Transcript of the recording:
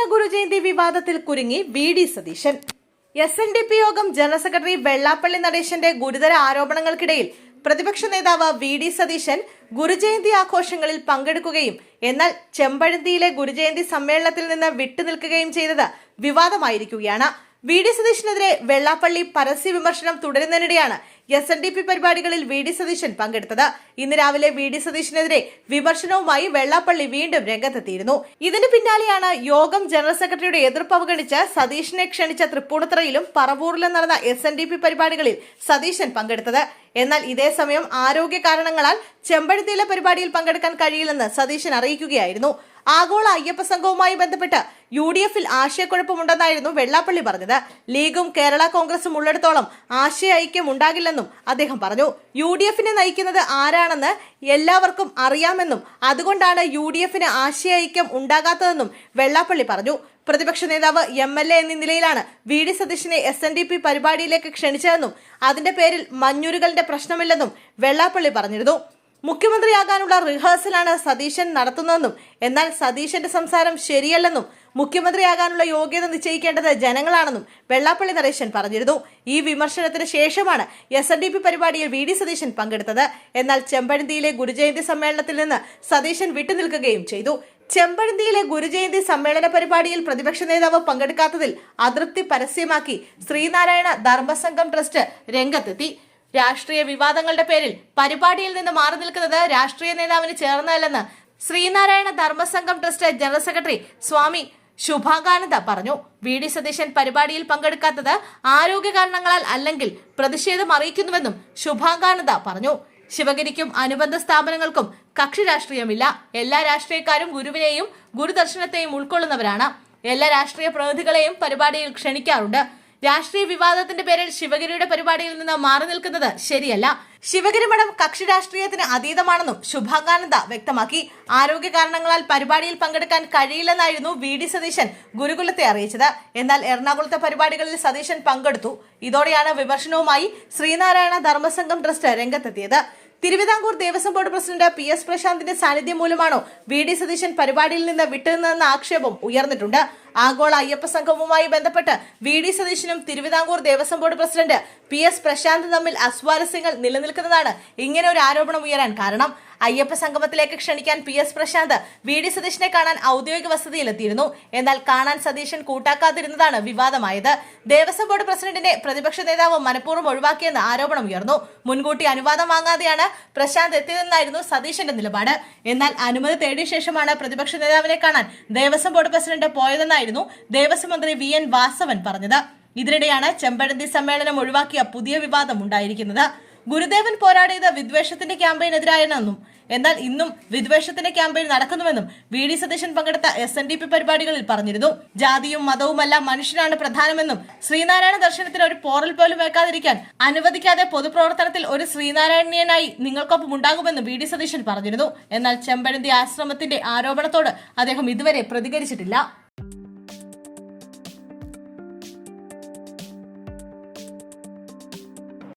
ശ്രീനാരായണ ഗുരു ജയന്തി വിവാദത്തിൽ കുരുങ്ങി V D Satheesan. S N D P യോഗം ജനറൽ സെക്രട്ടറി വെള്ളാപ്പള്ളി നടേശന്റെ ഗുരുതര ആരോപണങ്ങൾക്കിടയിൽ പ്രതിപക്ഷ നേതാവ് വി ഡി സതീശൻ ഗുരുജയന്തി ആഘോഷങ്ങളിൽ പങ്കെടുക്കുകയും എന്നാൽ ചെമ്പഴന്തിയിലെ ഗുരുജയന്തി സമ്മേളനത്തിൽ നിന്ന് വിട്ടുനിൽക്കുകയും ചെയ്തത് വിവാദമായിരിക്കുകയാണ്. വി ഡി സതീശനെതിരെ വെള്ളാപ്പള്ളി പരസ്യ വിമർശനം തുടരുന്നതിനിടെയാണ് എസ് എൻ ഡി പി പരിപാടികളിൽ വി ഡി സതീശൻ പങ്കെടുത്തത്. ഇന്ന് രാവിലെ വി ഡി സതീശനെതിരെ വിമർശനവുമായി വെള്ളാപ്പള്ളി വീണ്ടും രംഗത്തെത്തിയിരുന്നു. ഇതിന് പിന്നാലെയാണ് യോഗം ജനറൽ സെക്രട്ടറിയുടെ എതിർപ്പ് അവഗണിച്ച് സതീശനെ ക്ഷണിച്ച തൃപ്പൂണിത്തറയിലും പറവൂരിലും നടന്ന എസ് എൻ ഡി പി പരിപാടികളിൽ സതീശൻ പങ്കെടുത്തത്. എന്നാൽ ഇതേ സമയം ആരോഗ്യ കാരണങ്ങളാൽ ചെമ്പഴത്തിയിലെ പരിപാടിയിൽ പങ്കെടുക്കാൻ കഴിയില്ലെന്ന് സതീശൻ അറിയിക്കുകയായിരുന്നു. ആഗോള അയ്യപ്പ സംഘവുമായി ബന്ധപ്പെട്ട് യു ഡി എഫിൽ ആശയക്കുഴപ്പമുണ്ടെന്നായിരുന്നു വെള്ളാപ്പള്ളി പറഞ്ഞത്. ലീഗും കേരള കോൺഗ്രസും ഉള്ളിടത്തോളം ആശയ ഐക്യം ഉണ്ടാകില്ലെന്നും അദ്ദേഹം പറഞ്ഞു. യു ഡി എഫിനെ നയിക്കുന്നത് ആരാണെന്ന് എല്ലാവർക്കും അറിയാമെന്നും അതുകൊണ്ടാണ് യു ഡി എഫിന് ആശയ ഐക്യം ഉണ്ടാകാത്തതെന്നും വെള്ളാപ്പള്ളി പറഞ്ഞു. പ്രതിപക്ഷ നേതാവ് എം എൽ എ എന്നീ നിലയിലാണ് വി ഡി സതീശിനെ എസ് എൻ ഡി പി പരിപാടിയിലേക്ക് ക്ഷണിച്ചതെന്നും അതിന്റെ പേരിൽ മഞ്ഞുരുകളുടെ പ്രശ്നമില്ലെന്നും വെള്ളാപ്പള്ളി പറഞ്ഞിരുന്നു. മുഖ്യമന്ത്രിയാകാനുള്ള റിഹേഴ്സലാണ് സതീശൻ നടത്തുന്നതെന്നും എന്നാൽ സതീശന്റെ സംസാരം ശരിയല്ലെന്നും മുഖ്യമന്ത്രിയാകാനുള്ള യോഗ്യത നിശ്ചയിക്കേണ്ടത് ജനങ്ങളാണെന്നും വെള്ളാപ്പള്ളി നരേശൻ പറഞ്ഞിരുന്നു. ഈ വിമർശനത്തിന് ശേഷമാണ് എസ് എൻ ഡി പി പരിപാടിയിൽ വി ഡി സതീശൻ പങ്കെടുത്തത്. എന്നാൽ ചെമ്പഴന്തിയിലെ ഗുരുജയന്തി സമ്മേളനത്തിൽ നിന്ന് സതീശൻ വിട്ടുനിൽക്കുകയും ചെയ്തു. ചെമ്പഴന്തിയിലെ ഗുരുജയന്തി സമ്മേളന പരിപാടിയിൽ പ്രതിപക്ഷ നേതാവ് പങ്കെടുക്കാത്തതിൽ അതൃപ്തി പരസ്യമാക്കി ശ്രീനാരായണ ധർമ്മസംഘം ട്രസ്റ്റ് രംഗത്തെത്തി. രാഷ്ട്രീയ വിവാദങ്ങളുടെ പേരിൽ പരിപാടിയിൽ നിന്ന് മാറി നിൽക്കുന്നത് രാഷ്ട്രീയ നേതാവിന് ചേർന്നതല്ലെന്ന് Sreenarayana Dharmasangham trust general secretary Swami Subhakananda പറഞ്ഞു. വി ഡി സതീശൻ പരിപാടിയിൽ പങ്കെടുക്കാത്തത് ആരോഗ്യ കാരണങ്ങളാൽ അല്ലെങ്കിൽ പ്രതിഷേധം അറിയിക്കുന്നുവെന്നും ശുഭാകാനന്ദ പറഞ്ഞു. ശിവഗിരിക്കും അനുബന്ധ സ്ഥാപനങ്ങൾക്കും കക്ഷി രാഷ്ട്രീയമില്ല. എല്ലാ രാഷ്ട്രീയക്കാരും ഗുരുവിനെയും ഗുരുദർശനത്തെയും ഉൾക്കൊള്ളുന്നവരാണ്. എല്ലാ രാഷ്ട്രീയ പ്രതിനിധികളെയും പരിപാടിയിൽ ക്ഷണിക്കാറുണ്ട്. രാഷ്ട്രീയ വിവാദത്തിന്റെ പേരിൽ ശിവഗിരിയുടെ പരിപാടിയിൽ നിന്ന് മാറി നിൽക്കുന്നത് ശരിയല്ല. ശിവഗിരി മഠം കക്ഷി രാഷ്ട്രീയത്തിന് അതീതമാണെന്നും ശുഭാകാനന്ദ വ്യക്തമാക്കി. ആരോഗ്യ കാരണങ്ങളാൽ പരിപാടിയിൽ പങ്കെടുക്കാൻ കഴിയില്ലെന്നായിരുന്നു വി ഡി സതീശൻ ഗുരുകുലത്തെ അറിയിച്ചത്. എന്നാൽ എറണാകുളത്തെ പരിപാടികളിൽ സതീശൻ പങ്കെടുത്തു. ഇതോടെയാണ് വിമർശനവുമായി ശ്രീനാരായണ ധർമ്മസംഘം ട്രസ്റ്റ് രംഗത്തെത്തിയത്. Travancore Devaswom board president P S പ്രശാന്തിന്റെ സാന്നിധ്യം മൂലമാണോ വി ഡി സതീശൻ പരിപാടിയിൽ നിന്ന് വിട്ടുനിന്നതെന്ന ആക്ഷേപം ഉയർന്നിട്ടുണ്ട്. ആഗോള അയ്യപ്പ സംഘവുമായി ബന്ധപ്പെട്ട് വി ഡി സതീശനും Travancore Devaswom board president P S Prasanth തമ്മിൽ അസ്വാരസ്യങ്ങൾ നിലനിൽക്കുന്നതാണ് ഇങ്ങനെ ഒരു ആരോപണം ഉയരാൻ കാരണം. അയ്യപ്പ സംഗമത്തിലേക്ക് ക്ഷണിക്കാൻ P S Prashanth V D സതീശനെ കാണാൻ ഔദ്യോഗിക വസതിയിലെത്തിയിരുന്നു. എന്നാൽ കാണാൻ സതീശൻ കൂട്ടാക്കാതിരുന്നതാണ് വിവാദമായത്. ദേവസ്വം ബോർഡ് പ്രസിഡന്റിനെ പ്രതിപക്ഷ നേതാവ് മനഃപൂർവം ഒഴിവാക്കിയെന്ന് ആരോപണം ഉയർന്നു. മുൻകൂട്ടി അനുവാദം വാങ്ങാതെയാണ് പ്രശാന്ത് എത്തിയതെന്നായിരുന്നു സതീശന്റെ നിലപാട്. എന്നാൽ അനുമതി തേടിയ ശേഷമാണ് പ്രതിപക്ഷ നേതാവിനെ കാണാൻ ദേവസ്വം ബോർഡ് പ്രസിഡന്റ് പോയതെന്നായിരുന്നു ദേവസ്വം മന്ത്രി വി എൻ വാസവൻ പറഞ്ഞത്. ഇതിനിടെയാണ് ചെമ്പഴന്തി സമ്മേളനം ഒഴിവാക്കിയ പുതിയ വിവാദം ഉണ്ടായിരിക്കുന്നത്. ഗുരുദേവൻ പോരാടിയത് വിദ്വേഷത്തിന്റെ ക്യാമ്പയിനെതിരായെന്നും എന്നാൽ ഇന്നും വിദ്വേഷത്തിന്റെ ക്യാമ്പയിൻ നടക്കുന്നുവെന്നും വി ഡി സതീശൻ പങ്കെടുത്ത എസ് എൻ ഡി പി പരിപാടികളിൽ പറഞ്ഞിരുന്നു. ജാതിയും മതവുമല്ല മനുഷ്യനാണ് പ്രധാനമെന്നും ശ്രീനാരായണ ദർശനത്തിന് ഒരു പോറൽ പോലും വെക്കാതിരിക്കാൻ അനുവദിക്കാതെ പൊതുപ്രവർത്തനത്തിൽ ഒരു ശ്രീനാരായണീയനായി നിങ്ങൾക്കൊപ്പം ഉണ്ടാകുമെന്നും വി ഡി സതീശൻ പറഞ്ഞിരുന്നു. എന്നാൽ ചെമ്പഴന്തി ആശ്രമത്തിന്റെ ആരോപണത്തോട് അദ്ദേഹം ഇതുവരെ പ്രതികരിച്ചിട്ടില്ല.